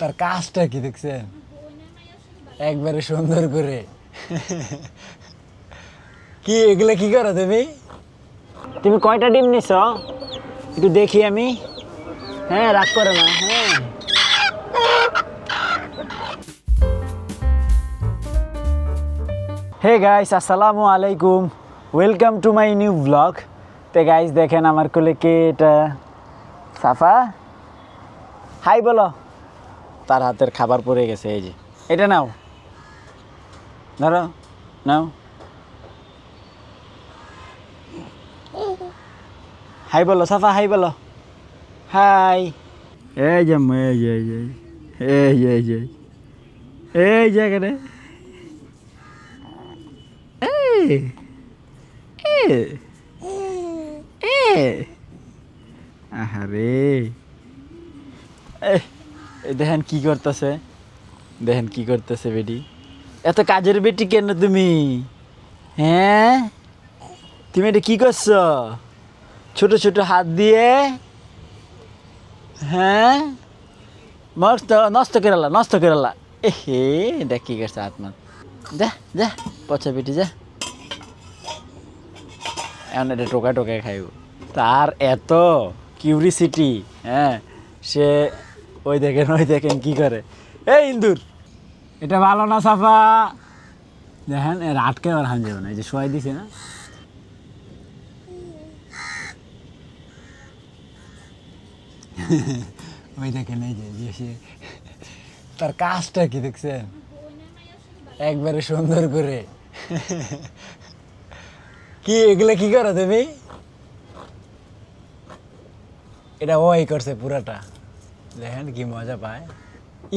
তার কাজটা কি দেখছেন? একবারে সুন্দর করে। কি, এগুলা কি করো তুমি? তুমি কয়টা ডিম নিছ? একটু দেখি আমি। হ্যাঁ রাগ করে না হ্যাঁ। হে গাইস আসসালামু আলাইকুম। Welcome to my new blog তে গাইস দেখেন আমার কোলে কে এটা? সাফা? হাই বলো। তার হাতের খাবার পড়ে গেছে, এই যে। এটা নাও। ধরো, নাও। হাই বলো, সাফা, হাই বলো। হাই। এই যে এই যে এই যে এই যে এই যে এই যে। এই আহারে। এই। দেখেন কি করতেছে? দেখেন কি করতেছে বেটি। এত কাজের বেটি কেন তুমি? হ্যাঁ? তুমি এটা কি করছ? ছোট ছোট হাত দিয়ে? হ্যাঁ? মস্ত নষ্ট কেরালা নষ্ট কেরালা। এ হে দেখ কি করছে হাত মার যা যা, পচা বেটি, যা। এখন এটা টোকা টোকায় খাইব। তার এত কিউরিসিটি হ্যাঁ? সে ওই দেখেন ওই দেখেন কি করে। এই ইন্দুর, এটা ভালো না সাফা? দেখেন, এর আটকে আর হান যাবে না, এই যে শোয়াই দিছে না। ওই দেখেন, এই যে সে, তার কাজটা কি দেখছেন? একবারে সুন্দর করে। কি, এগুলা কি করো তুমি? এটা ওই করছে পুরাটা। দেখেন কি মজা পায়।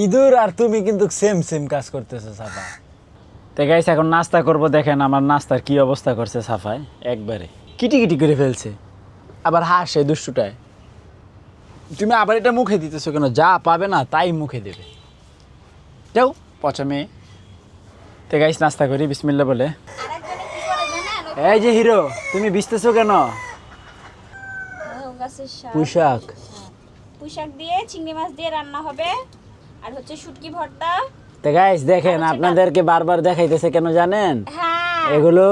ইঁদুর আর তুমি কিন্তু সেম সেম কাজ করতেছো সাফা। তো গাইস এখন নাস্তা করব দেখেন আমার নাস্তার কি অবস্থা করছে সাফায়। একবারে। কিটি কিটি করে ফেলছে। আবার হাসে দুষ্টুটায়। তুমি আবার এটা মুখে দিতেছো কেন? যা পাবে না তাই মুখে দেবে। যাও পচা মেয়ে। তো গাইস নাস্তা করি বিসমিল্লা বলে? এই যে হিরো তুমি বিসতেছো কেন। পোশাক পুঁইশাক দিয়ে চিংড়ি মাছ দিয়ে রান্না হবে। আর হচ্ছে শুটকি ভর্তা। তো গাইস দেখেন আপনাদেরকে বারবার দেখাইতেছে কেন জানেন? হ্যাঁ। এগুলো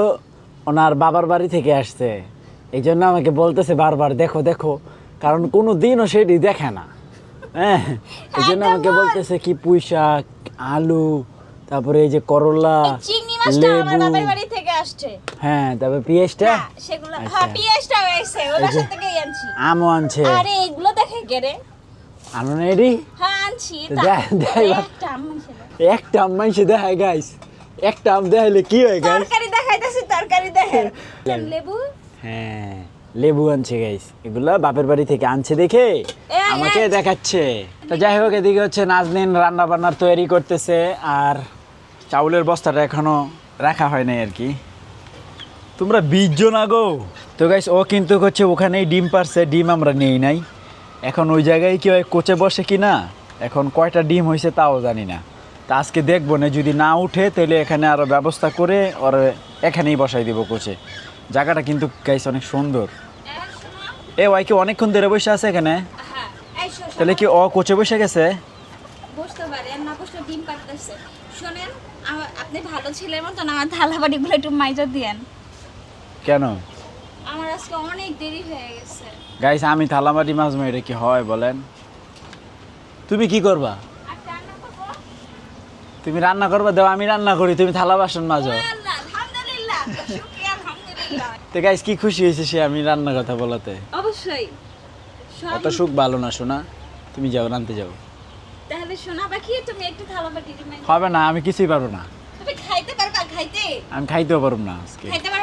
ওনার বাবার বাড়ি থেকে আসছে। এই জন্য আমাকে বলতেছে বারবার দেখো দেখো। কারণ কোনো দিনও সেটি দেখে না। হ্যাঁ? এই জন্য আমাকে বলতেছে কি পুঁই শাক আলু তারপরে এই যে করলা চিংড়ি মাছটা আমার লেবু বাবার বাড়ি থেকে আসছে। হ্যাঁ তারপরে পেঁয়াজটা হ্যাঁ সেগুলো আচ্ছা। হ্যাঁ পেঁয়াজটা হয়েছে বাসা থেকেই আনছি? আমও আনছে। আরে এগুলো দেখে গেরে আনো না এটি হ্যাঁ আনছি। একটা ছিল। একটা আম মাইসে দেখায় গাইস একটা আম দেখাইলে কি হয় গাইস তরকারি দেখাইতেছি তরকারি দেখে। লেবু? হ্যাঁ লেবু আনছে গাইস এগুলা বাপের বাড়ি থেকে আনছে দেখে। আমাকে দেখাচ্ছে। তো যাই হোক এদিকে হচ্ছে নাজনিন রান্না বান্নার তৈরি করতেছে আর চাউলের বস্তাটা এখনও রাখা হয় নাই আর কি। তোমরা বীজ না গো তো গাইস ও কিন্তু হচ্ছে ওখানেই ডিম পারছে ডিম আমরা নেই নাই। এখন ওই জায়গায় কি হয় কোচে বসে কি না? এখন কয়টা ডিম হয়েছে তাও জানি না। তা আজকে দেখব না যদি না উঠে তাহলে এখানে আরও ব্যবস্থা করে ওর এখানেই বসাই দিব কোচে। জায়গাটা কিন্তু গাইস অনেক সুন্দর। এ ওয়াই কি অনেকক্ষণ ধরে বসে আছে এখানে? তাহলে কি ও কোচে বসে গেছে? বসতে পারে আর না বসলে ডিম কাটতেছে। শোনেন আপনি ভালো ছেলের মতন আমার থালা বাড়িগুলো একটু মাইজা দিয়েন। কেন? আমার আজকে অনেক দেরি হয়ে গেছে। গাইস আমি থালামাটি মাছ এটা কি হয় বলেন? তুমি কি করবা? তুমি রান্না করবা দেও আমি রান্না করি তুমি থালা বাসন মাজো। তো গাইস কি খুশি হয়েছে সে আমি রান্নার কথা বলাতে? অবশ্যই। অত সুখ ভালো না শোনা তুমি যাও রানতে যাও। তাহলে সোনা পাখি তুমি একটু থালা বাটি হবে না আমি কিছুই পারব না। তুমি খাইতে পারবা খাইতে? আমি খাইতেও পারব না আজকে। খাইতে না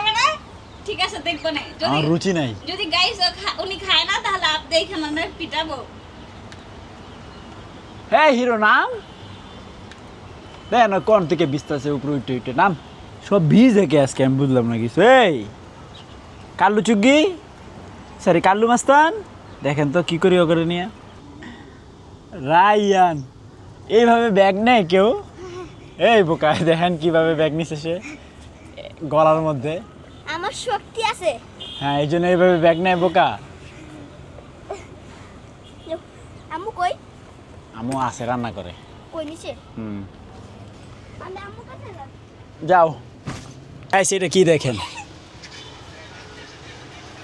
ঠিক আছে দেখব না আমার রুচি নাই। যদি গাইস উনি খায় না তাহলে আপনি এখানে আমরা পিটাবো। হ্যাঁ হিরো নাম? দেখ কোন থেকে উপরে উঠে উঠে নাম? সব ভিজে আজকে আমি বুঝলাম না কিছু। এই কাল্লু চুগ্গি? সরি কাল্লু মাস্তান? দেখেন তো কি করি ও করে নিয়ে? রাইয়ান এইভাবে ব্যাগ নেয় কেউ? এই বোকা দেখেন কীভাবে ব্যাগ নিছে সে গলার মধ্যে। আমার শক্তি আছে। হ্যাঁ এই জন্য এইভাবে ব্যাগ নেয় বোকা। আম্মু কই? আমু আছে রান্না করে। কই নিচে? হুম। আমি আম্মু কাছে যাব? যাও। এই সেটা কি দেখেন?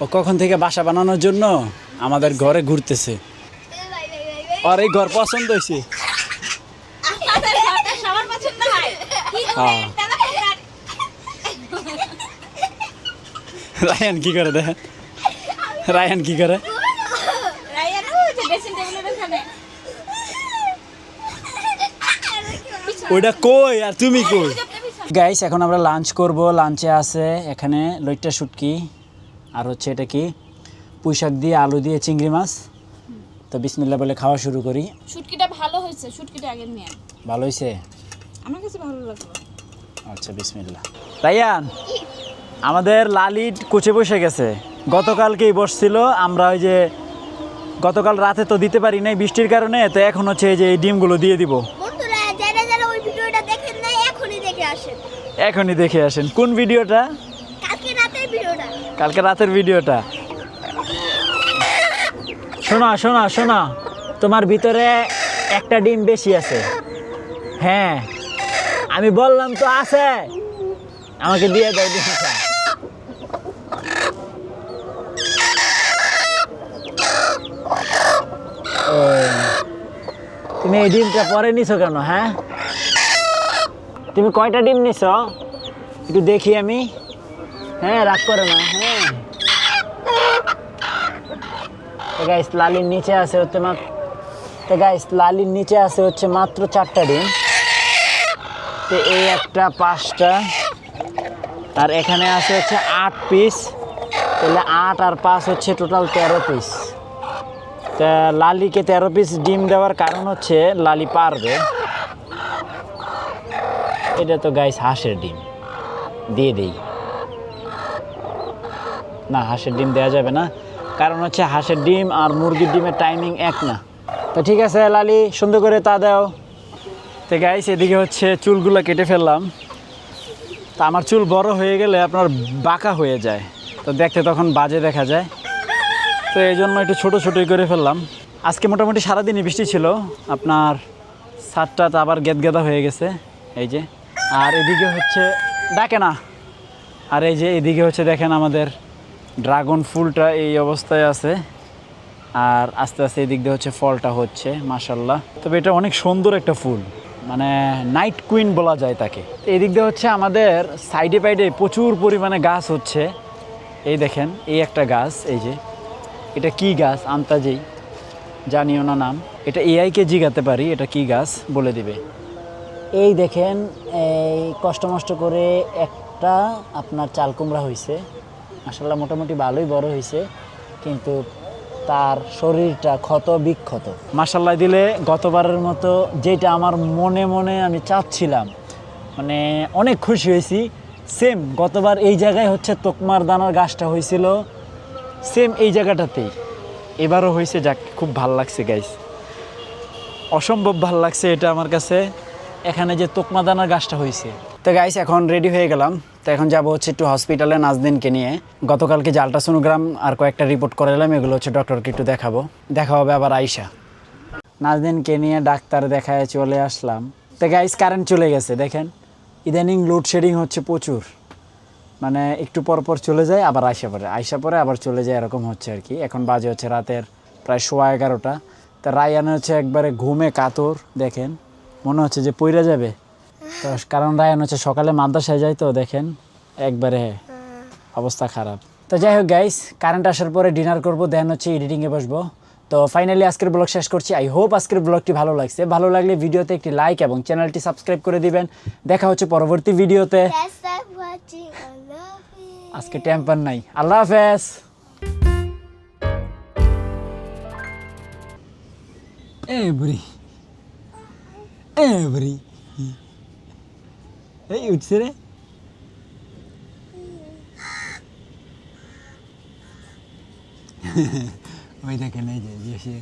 ও কখন থেকে বাসা বানানোর জন্য আমাদের ঘরে ঘুরতেছে। আর এই ঘর পছন্দ হয়েছে। আপনাদের ঘরটা সবার পছন্দ হয় কি হ্যাঁ। করে দাদা কোথায়? রায়ান কি করে দেখেন রায়ান কি করে? ওইটা কই আর তুমি কই। গাইস এখন আমরা লাঞ্চ করব লাঞ্চে আছে এখানে লইট্টা শুটকি আর হচ্ছে এটা কি? পুঁইশাক দিয়ে আলু দিয়ে চিংড়ি মাছ। তো বিসমিল্লা বলে খাওয়া শুরু করি। শুটকিটা ভালো হয়েছে শুটকিটা আগে নিয়ে ভালো হয়েছে? আমার কাছে ভালো লাগল। আচ্ছা বিসমিল্লা রায়ান! আমাদের লালিট কোচে বসে গেছে। গতকালকেই বসছিল আমরা ওই যে গতকাল রাতে তো দিতে পারি নাই বৃষ্টির কারণে তো এখন হচ্ছে এই যে এই ডিমগুলো দিয়ে দিব। বন্ধুরা যারা যারা ওই ভিডিওটা দেখেন না এখনই দেখে আসেন। এখনই দেখে আসেন। কোন ভিডিওটা? কালকে রাতের ভিডিওটা। কালকে রাতের ভিডিওটা। শোনা শোনা শোনা তোমার ভিতরে একটা ডিম বেশি আছে। হ্যাঁ আমি বললাম তো আছে। আমাকে দিয়ে দাও ডিমটা ওই, তুমি এই ডিমটা পরে নিছো কেন হ্যাঁ? তুমি কয়টা ডিম নিছো? একটু দেখি আমি। হ্যাঁ রাগ করে না হ্যাঁ। গাইস লালির নিচে আছে হচ্ছে মাত্র গাইস লালির নিচে আছে হচ্ছে মাত্র চারটা ডিম। তো এই একটা পাঁচটা। আর এখানে আছে হচ্ছে আট পিস তাহলে আট আর পাঁচ হচ্ছে টোটাল তেরো পিস তা লালিকে তেরো পিস ডিম দেওয়ার কারণ হচ্ছে লালি পারবে। এটা তো গাইস হাঁসের ডিম। দিয়ে দেই। না, হাঁসের ডিম দেওয়া যাবে না। কারণ হচ্ছে হাঁসের ডিম আর মুরগির ডিমের টাইমিং এক না। তো ঠিক আছে লালি, সুন্দর করে তা দাও। তো গাইস এদিকে হচ্ছে চুলগুলো কেটে ফেললাম। তা আমার চুল বড় হয়ে গেলে আপনার বাঁকা হয়ে যায়। তো দেখতে তখন বাজে দেখা যায়। তো এই জন্য একটু ছোটো ছোটোই করে ফেললাম। আজকে মোটামুটি সারাদিনই বৃষ্টি ছিল। আপনার সাতটা আবার গেদ গেদা হয়ে গেছে। এই যে, আর এদিকে হচ্ছে ডাকে না আর এই যে এদিকে হচ্ছে দেখেন আমাদের ড্রাগন ফুলটা এই অবস্থায় আছে। আর আস্তে আস্তে এদিক দিয়ে হচ্ছে ফলটা হচ্ছে মাসাল্লাহ তবে এটা অনেক সুন্দর একটা ফুল। মানে নাইট কুইন বলা যায় তাকে। এদিক দিয়ে হচ্ছে আমাদের সাইডে পাইডে প্রচুর পরিমাণে গাছ হচ্ছে। এই দেখেন, এই একটা গাছ, এই যে। এটা কি গাছ? আন্তাজেই জানিও না নাম। এটা এআইকে জিগাতে পারি, এটা কি গাছ? বলে দিবে। এই দেখেন, এই কষ্ট মষ্ট করে একটা আপনার চাল কুমড়া হয়েছে মাসাল্লাহ মোটামুটি ভালোই বড় হয়েছে কিন্তু তার শরীরটা ক্ষত বিক্ষত। মাসাল্লাহ দিলে গতবারের মতো যেটা আমার মনে মনে আমি চাচ্ছিলাম মানে অনেক খুশি হয়েছি। সেম গতবার এই জায়গায় হচ্ছে তোকমার দানার গাছটা হয়েছিল। সেম এই জায়গাটাতেই। এবারও হয়েছে, যাক, খুব ভালো লাগছে গাইস অসম্ভব ভালো লাগছে এটা আমার কাছে। এখানে যে তোকমাদানার গাছটা হয়েছে। তো গাইস এখন রেডি হয়ে গেলাম। তো এখন যাব হচ্ছে একটু হসপিটালে নাজদিনকে নিয়ে। গতকালকে যে আলট্রাসোনোগ্রাম আর কয়েকটা রিপোর্ট করে এলাম এগুলো হচ্ছে ডক্টরকে একটু দেখাবো। দেখা হবে আবার আইসা নাজদিনকে নিয়ে ডাক্তার দেখায় চলে আসলাম। তো গাইস কারেন্ট চলে গেছে, দেখেন। ইদানিং লোডশেডিং হচ্ছে প্রচুর। মানে একটু পর পর চলে যায়, আবার আইসা পরে আইসা পরে আবার চলে যায়, এরকম হচ্ছে আর কি। এখন বাজে হচ্ছে রাতের প্রায় সোয়া এগারোটা। তা রায়ান হচ্ছে একবারে ঘুমে কাতর, দেখেন। মনে হচ্ছে যে পইরা যাবে। তো কারণ রায়ান হচ্ছে সকালে মাদ্রাসায় যায় তো, দেখেন। একবারে অবস্থা খারাপ। তো যাই হোক গাইস কারেন্ট আসার পরে ডিনার করব দেন হচ্ছে এডিটিংয়ে বসবো। তো ফাইনালি আজকের ব্লগ শেষ করছি। আই হোপ আজকের ব্লগটি ভালো লাগছে। ভালো লাগলে ভিডিওতে একটি লাইক এবং চ্যানেলটি সাবস্ক্রাইব করে দিবেন। দেখা হচ্ছে পরবর্তী ভিডিওতে আজকে টেম্পার নাই আল্লাহ হাফেজ এ বুড়ি এ বুড়ি এই উঠছে রে ওই দেখেন এই যে যে সে